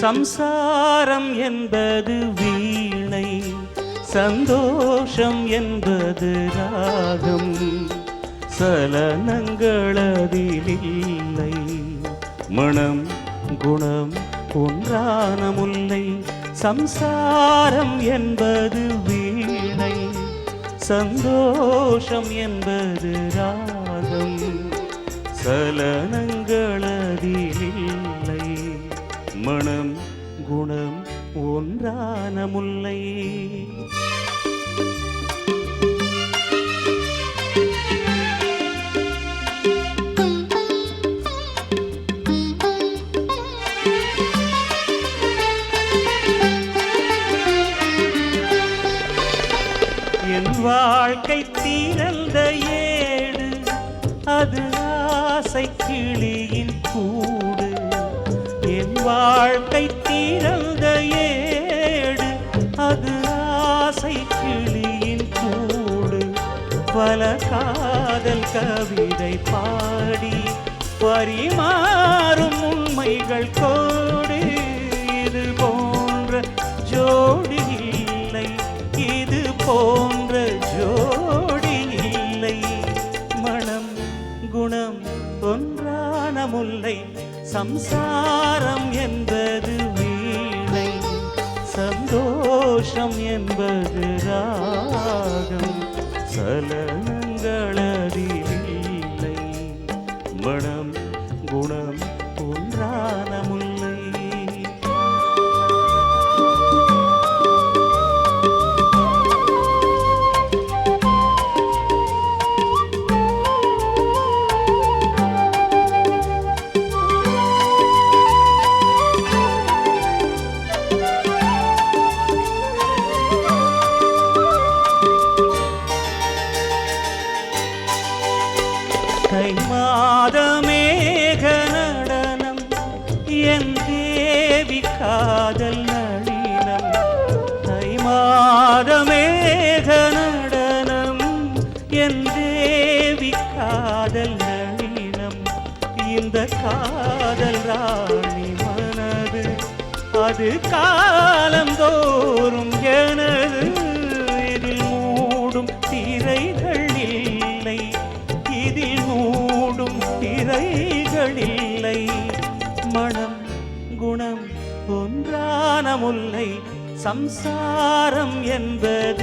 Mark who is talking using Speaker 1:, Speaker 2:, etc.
Speaker 1: சம்சாரம் என்பது வீணை சந்தோஷம் என்பது ராகம். சலனங்களதில் இல்லை மனம் குணம் ஒன்றானமுல்லை சம்சாரம் என்பது வீணை சந்தோஷம் என்பது ராகம். சலனங்கள் ஒன்றான முல்லை என் வாழ்க்கை தீரந்த ஏடு அது ஆசை கிளியின் கூடு. என் வாழ்க்கை பல காதல் கவிதை பாடி பரிமாறும் உண்மைகள் கோடு இது போன்ற ஜோடி இல்லை இது போன்ற ஜோடி இல்லை. மனம் குணம் ஒன்றான முல்லை சம்சாரம் என்பது வீணை சந்தோஷம் என்பது ராகம். சலனங்களதில் மனம் குணம் ஒன்றான முன் பாதமேக நடனம் என் தேவி காதல் நளினம் இந்த காதல் ராணி மனது. அது காலந்தோறும் எனது இதில் மூடும் திரைகள் இல்லை இதில் மூடும் திரைகள் இல்லை. மனம் குணம் ஒன்றான முல்லை சம்சாரம் என்பது